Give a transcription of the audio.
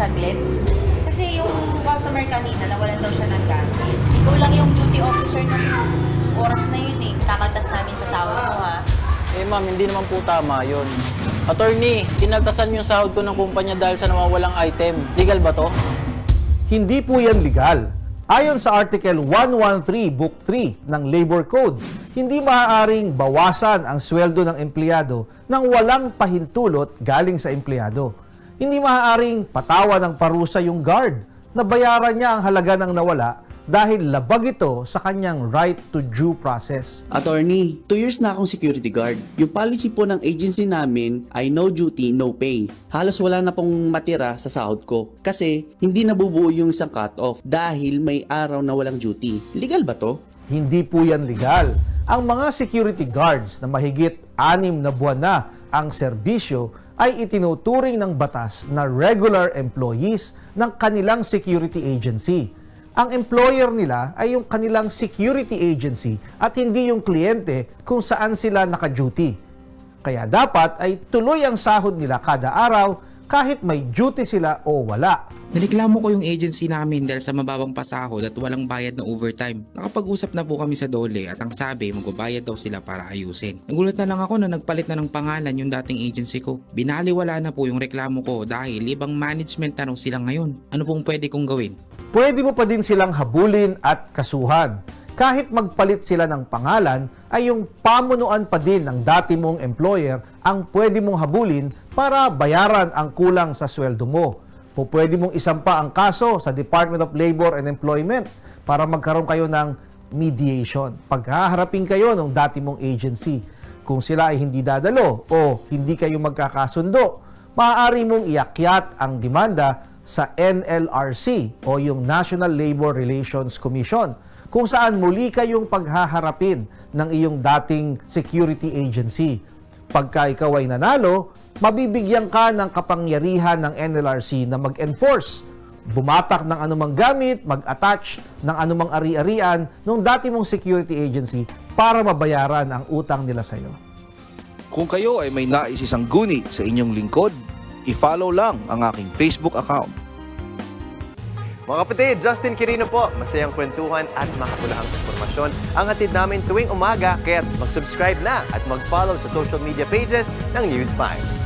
saglit? Kasi yung customer kanina, nawalan daw siya ng gamit. Ikaw lang yung duty officer ng oras na yun eh. Kakaltas namin sa sahod mo ha. Eh ma'am, hindi naman po tama yun. Attorney, kinaltasan yung sahod ko ng kumpanya dahil sa nawawalang item. Legal ba to? Hindi po yan legal. Ayon sa Article 113, Book 3 ng Labor Code, hindi maaaring bawasan ang sweldo ng empleyado nang walang pahintulot galing sa empleyado. Hindi maaaring patawa ng parusa yung guard na bayaran niya ang halaga ng nawala dahil labag ito sa kanyang right to due process. Attorney, 2 years na akong security guard. Yung policy po ng agency namin ay no duty, no pay. Halos wala na pong matira sa sahod ko kasi hindi nabubuo yung isang cut-off dahil may araw na walang duty. Legal ba to? Hindi po yan legal. Ang mga security guards na mahigit anim na buwan na ang serbisyo ay itinuturing ng batas na regular employees ng kanilang security agency. Ang employer nila ay yung kanilang security agency at hindi yung kliyente kung saan sila naka-duty. Kaya dapat ay tuloy ang sahod nila kada araw kahit may duty sila o wala. Nireklamo ko yung agency namin dahil sa mababang pasahod at walang bayad na overtime. Nakapag-usap na po kami sa Dole at ang sabi magbabayad daw sila para ayusin. Nagulat na lang ako na nagpalit na ng pangalan yung dating agency ko. Binaliwala na po yung reklamo ko dahil ibang management na sila ngayon. Ano pong pwede kong gawin? pwede mo pa din silang habulin at kasuhan. Kahit magpalit sila ng pangalan, ay yung pamunuan pa din ng dati mong employer ang pwede mong habulin para bayaran ang kulang sa sweldo mo. Po pwede mong isampa ang kaso sa Department of Labor and Employment para magkaroon kayo ng mediation. Paghaharapin kayo ng dati mong agency. Kung sila ay hindi dadalo o hindi kayo magkakasundo, maaari mong iakyat ang demanda sa NLRC o yung National Labor Relations Commission kung saan muli kayong paghaharapin ng iyong dating security agency. Pagka ikaw ay nanalo, mabibigyan ka ng kapangyarihan ng NLRC na mag-enforce, bumatak ng anumang gamit, mag-attach ng anumang ari-arian ng dati mong security agency para mabayaran ang utang nila sa iyo. Kung kayo ay may nais isang guni sa inyong lingkod, i-follow lang ang aking Facebook account. Mga kapatid, Justin Quirino po. Masayang kwentuhan at makapulahang informasyon ang hatid namin tuwing umaga. Kaya mag-subscribe na at mag-follow sa social media pages ng News 5.